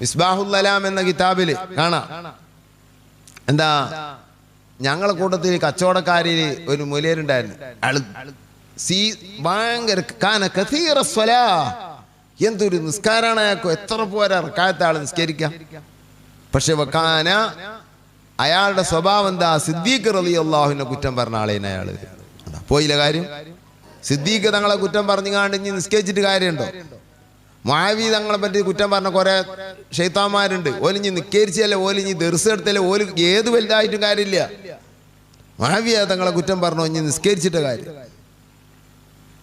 മിസ്ബാഹുല്ലലാം എന്ന കിതാബിൽ കാണാം. എന്താ? ഞങ്ങളെ കൂട്ടത്തിൽ കച്ചവടക്കാരിൽ ഒരു മുലേരുണ്ടായിരുന്നു. കഥീറ സ്വലാ. എന്തൊരു നിസ്കാരാണ് അയാൾക്ക്. എത്ര പോരാ ഇറക്കാത്ത ആൾ നിസ്കരിക്കാം? പക്ഷെ വക്കാന അയാളുടെ സ്വഭാവം എന്താ? സിദ്ദീഖ് റലി അള്ളാഹുവിനെ കുറ്റം പറഞ്ഞ ആളേനെ അയാൾ. പോയില്ല കാര്യം? സിദ്ദീഖ് തങ്ങളെ കുറ്റം പറഞ്ഞുകാണ്ട് ഇനി നിസ്കരിച്ചിട്ട് കാര്യമുണ്ടോ മാവി തങ്ങളെ പറ്റി കുറ്റം പറഞ്ഞ കുറെ ഷെയ്ത്താന്മാരുണ്ട് ഓലിഞ്ഞ് നിക്കേരിച്ചല്ലേ ഓലിഞ്ഞ് ദർസ് എടുത്തല്ലേ ഓൽ ഏത് വലുതായിട്ടും കാര്യമില്ല. മാവിയ തങ്ങളെ കുറ്റം പറഞ്ഞു ഇനി നിസ്കരിച്ചിട്ട കാര്യം.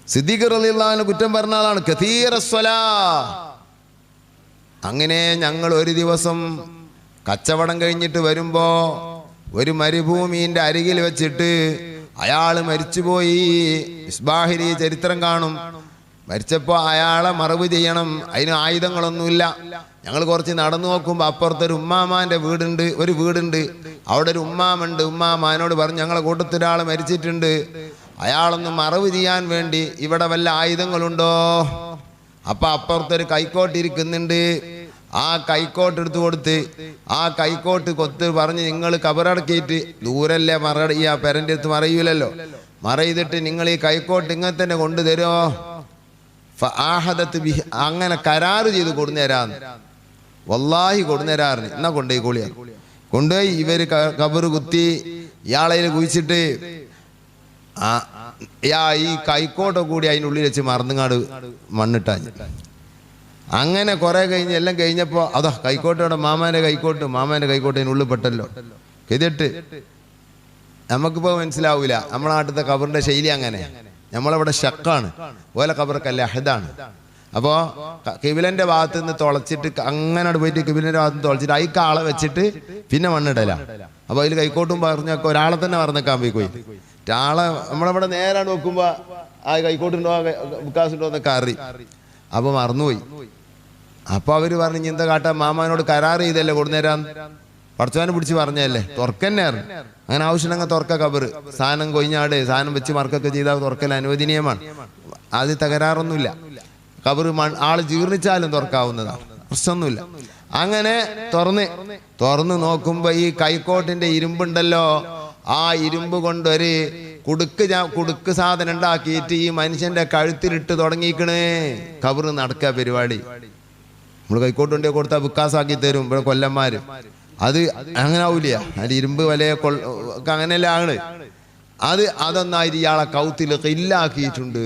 സിദ്ദീഖ് റളിയല്ലാഹുവിനെ കുറ്റം പറഞ്ഞ ആളാണ്. അങ്ങനെ ഞങ്ങൾ ഒരു ദിവസം കച്ചവടം കഴിഞ്ഞിട്ട് വരുമ്പോ ഒരു മരുഭൂമിന്റെ അരികിൽ വെച്ചിട്ട് അയാൾ മരിച്ചുപോയി. ഇസ്ബാഹിരി ചരിത്രം കാണും. മരിച്ചപ്പോ അയാളെ മറവ് ചെയ്യണം. അതിന് ആയുധങ്ങളൊന്നുമില്ല. ഞങ്ങൾ കുറച്ച് നടന്നു നോക്കുമ്പോൾ അപ്പുറത്തൊരു ഉമ്മാമാന്റെ വീടുണ്ട് ഒരു വീടുണ്ട്. അവിടെ ഒരു ഉമ്മാമുണ്ട്. ഉമ്മാമാനോട് പറഞ്ഞു ഞങ്ങളെ കൂട്ടത്തിലൊരാൾ മരിച്ചിട്ടുണ്ട്. അയാളൊന്ന് മറവ് ചെയ്യാൻ വേണ്ടി ഇവിടെ വല്ല ആയുധങ്ങളുണ്ടോ? അപ്പം അപ്പുറത്തൊരു കൈക്കോട്ട് ഇരിക്കുന്നുണ്ട്. ആ കൈക്കോട്ട് എടുത്തു കൊടുത്ത് ആ കൈക്കോട്ട് കൊത്ത് പറഞ്ഞ് നിങ്ങൾ കബറടക്കിയിട്ട് ദൂരല്ലേ മറ ഈ ആ പെരന്റെ അടുത്ത് മറയൂലല്ലോ. മറയിതിട്ട് നിങ്ങൾ ഈ കൈക്കോട്ട് ഇങ്ങനെ തന്നെ കൊണ്ടുതരുമോ ആഹദത്ത് ബിഹി അങ്ങനെ കരാറ് ചെയ്ത് കൊടുന്നേരാന്ന്. വല്ലാഹി കൊടുന്നേരാറിന്. എന്നാ കൊണ്ടുപോയി കൂളിയാ കൊണ്ടുപോയി ഇവർ ക- കബറ് കുത്തി ഇയാളെ കുഴിച്ചിട്ട് ആ ഈ കൈക്കോട്ട കൂടി അതിന്റെ ഉള്ളിൽ വെച്ച് മറന്നുങ്ങാട് മണ്ണിട്ടാഞ്ഞ്. അങ്ങനെ കുറെ കഴിഞ്ഞ് എല്ലാം കഴിഞ്ഞപ്പോ അതാ കൈക്കോട്ടോടെ മാമാന്റെ കൈക്കോട്ട് മാമാന്റെ കൈക്കോട്ട് അതിനുള്ളിൽ പെട്ടല്ലോ. കെതിട്ട്. നമുക്കിപ്പോ മനസ്സിലാവൂല. നമ്മളാട്ടത്തെ കബറിന്റെ ശൈലി അങ്ങനെ. നമ്മളവിടെ ഷക്കാണ് ഓല കബറക്കല്ല അഹദാണ്. അപ്പോ കിബിലന്റെ ഭാഗത്ത് നിന്ന് തുളച്ചിട്ട് അങ്ങനെ പോയിട്ട് കിബിലന്റെ ഭാഗത്ത് നിന്ന് തുളച്ചിട്ട് അയക്ക് ആളെ വെച്ചിട്ട് പിന്നെ മണ്ണിടല. അപ്പോൾ അതിൽ കൈക്കോട്ടും പറഞ്ഞൊക്കെ ഒരാളെ തന്നെ പറഞ്ഞേക്കാൻ പോയി പോയി ആളെ നമ്മളവിടെ നേരെ നോക്കുമ്പോ ആ കൈക്കോട്ടുണ്ടോ വിക്കാസുണ്ടോ എന്നൊക്കെ അറി അപ്പൊ മറന്നുപോയി. അപ്പോൾ അവർ പറഞ്ഞു ഇന്ത കാട്ട? മാമാനോട് കരാർ ചെയ്തല്ലേ കൊടുന്നേരാൻ പഠിച്ചവനെ പിടിച്ച് പറഞ്ഞല്ലേ തുറക്കന്നെ അങ്ങനെ ആവശ്യമുണ്ടെങ്കിൽ തുറക്ക കബറ്. സാധനം കൊയിഞ്ഞാട് സാധനം വെച്ച് മറക്കൊക്കെ ചെയ്താൽ തുറക്കൽ അനുവദനീയമാണ്. അത് തകരാറൊന്നുമില്ല. കബറ് ആൾ ജീർണിച്ചാലും തുറക്കാവുന്നതാണ്. പ്രശ്നമൊന്നുമില്ല. അങ്ങനെ തുറന്ന് തുറന്ന് നോക്കുമ്പോൾ ഈ കൈക്കോട്ടിന്റെ ഇരുമ്പുണ്ടല്ലോ? ആ ഇരുമ്പ് കൊണ്ടൊരു കുടുക്ക് കുടുക്ക് സാധനം ഉണ്ടാക്കിയിട്ട് ഈ മനുഷ്യന്റെ കഴുത്തിലിട്ട് തുടങ്ങിക്കണേ. കബറ് നടക്കുക പരിപാടി. നമ്മൾ കൈക്കോട്ടുണ്ടെങ്കിൽ കൊടുത്താൽ വിക്കാസാക്കി തരും. ഇവിടെ കൊല്ലന്മാര്. അത് അങ്ങനെ ആവില്ല അത് ഇരുമ്പ് വലയ ഒക്കെ അങ്ങനെയല്ല ആണ് അത് അതൊന്നായിട്ട് ഇയാളെ കൗത്തിൽ ഇല്ലാക്കിയിട്ടുണ്ട്.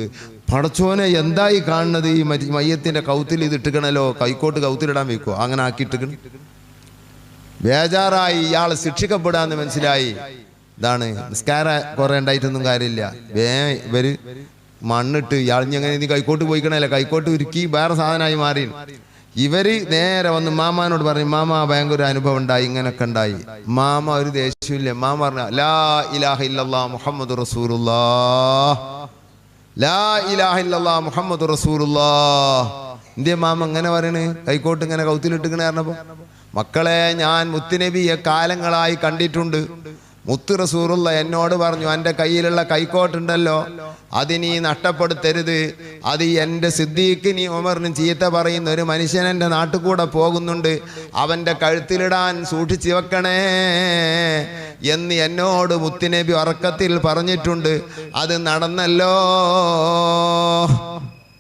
പടച്ചോനെ എന്തായി കാണുന്നത് ഈ മറ്റേ മയ്യത്തിന്റെ കൗത്തിൽ ഇത് ഇട്ടുക്കണല്ലോ? കൈക്കോട്ട് കൗത്തിലിടാൻ വെക്കുവോ? അങ്ങനെ ആക്കിയിട്ടുക്കണ് ബേജാറായി ഇയാൾ ശിക്ഷിക്കപ്പെടാന്ന് മനസ്സിലായി. ഇതാണ്. നിസ്കാര കുറെ ഉണ്ടായിട്ടൊന്നും കാര്യമില്ല. വേ ഇവർ മണ്ണിട്ട് ഇയാൾ ഇനി അങ്ങനെ നീ കൈക്കോട്ട് പോയിക്കണല്ലേ? കൈക്കോട്ട് ഉരുക്കി വേറെ സാധനമായി മാറി. ഇവർ നേരെ വന്ന് മാമാനോട് പറഞ്ഞു മാമ ഭയങ്കര അനുഭവം ഉണ്ടായി ഇങ്ങനൊക്കെ ഉണ്ടായി. മാമ ഒരു ദേഷ്യമില്ല മാമ പറഞ്ഞു ലാ ഇലാഹ ഇല്ലല്ലാ മുഹമ്മദ് റസൂലുള്ളാ. ലാ ഇലാഹ ഇല്ലല്ലാ മുഹമ്മദ് റസൂലുള്ളാ. ഇന്ത്യ മാമ ഇങ്ങനെ പറയണ്? കൈക്കോട്ട് ഇങ്ങനെ കൗത്തിലിട്ടിക്കണ പറഞ്ഞപ്പോ മക്കളെ ഞാൻ മുത്തുനബിയെ കാലങ്ങളായി കണ്ടിട്ടുണ്ട്. മുത്ത് റസൂറുള്ള എന്നോട് പറഞ്ഞു എന്റെ കയ്യിലുള്ള കൈക്കോട്ടുണ്ടല്ലോ അതിനീ നഷ്ടപ്പെടുത്തരുത്. അത് എന്റെ സിദ്ദീഖിനി ഉമറിനും ചീത്ത പറയുന്ന ഒരു മനുഷ്യൻ എന്റെ നാട്ടുകൂടെ പോകുന്നുണ്ട്. അവന്റെ കഴുത്തിലിടാൻ സൂക്ഷിച്ചു വെക്കണേ എന്ന് എന്നോട് മുത്തുനബി ഉറക്കത്തിൽ പറഞ്ഞിട്ടുണ്ട്. അത് നടന്നല്ലോ.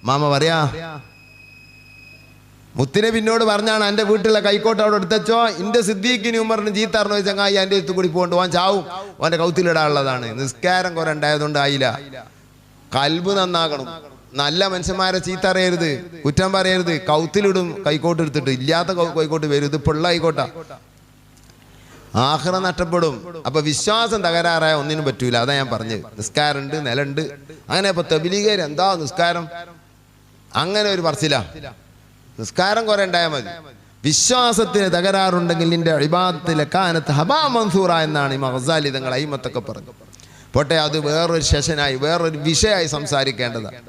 മാമ പറയാ മുത്തിനെ പിന്നോട് പറഞ്ഞാണ് എന്റെ വീട്ടിലെ കൈക്കോട്ട് അവിടെ എടുത്തച്ചോ? എന്റെ സിദ്ദീഖിന് ഉമറിന് ചീത്തറിഞ്ഞു ചങ്ങായി എന്റെ അടുത്ത് കൂടി പോകണ്ട്. ഓൻ ചാവും. ഓന്റെ കൗത്തിലിടാനുള്ളതാണ്. നിസ്കാരം കുറെ ഉണ്ടായതുകൊണ്ട് ആയില്ല. കൽബ് നന്നാകണം. നല്ല മനുഷ്യന്മാരെ ചീത്ത അറിയരുത്. കുറ്റം പറയരുത്. കൗത്തിലിടും കൈക്കോട്ട് എടുത്തിട്ട്. ഇല്ലാത്ത കൈക്കോട്ട് വരും ഇത് പിള്ള കൈക്കോട്ടാ. ആഹ്റ നഷ്ടപ്പെടും. അപ്പൊ വിശ്വാസം തകരാറായ ഒന്നിനും പറ്റൂല. അതാ ഞാൻ പറഞ്ഞത്. നിസ്കാരമുണ്ട് നിലണ്ട് അങ്ങനെ ഇപ്പൊ തെബിലീകർ എന്താ നിസ്കാരം? അങ്ങനെ ഒരു പറച്ചില. നിസ്കാരം കുറെ ഉണ്ടായാൽ മതി. വിശ്വാസത്തിന് തകരാറുണ്ടെങ്കിൽ നിന്റെ അഴിബാദത്തിലെ കാനത്ത് ഹബാ മൻസൂറ എന്നാണ് ഈ മഹസാലി തങ്ങൾ അയിമത്തൊക്കെ പറഞ്ഞു പോട്ടെ അത് വേറൊരു സെഷനായി വേറൊരു വിഷയമായി സംസാരിക്കേണ്ടതാണ്.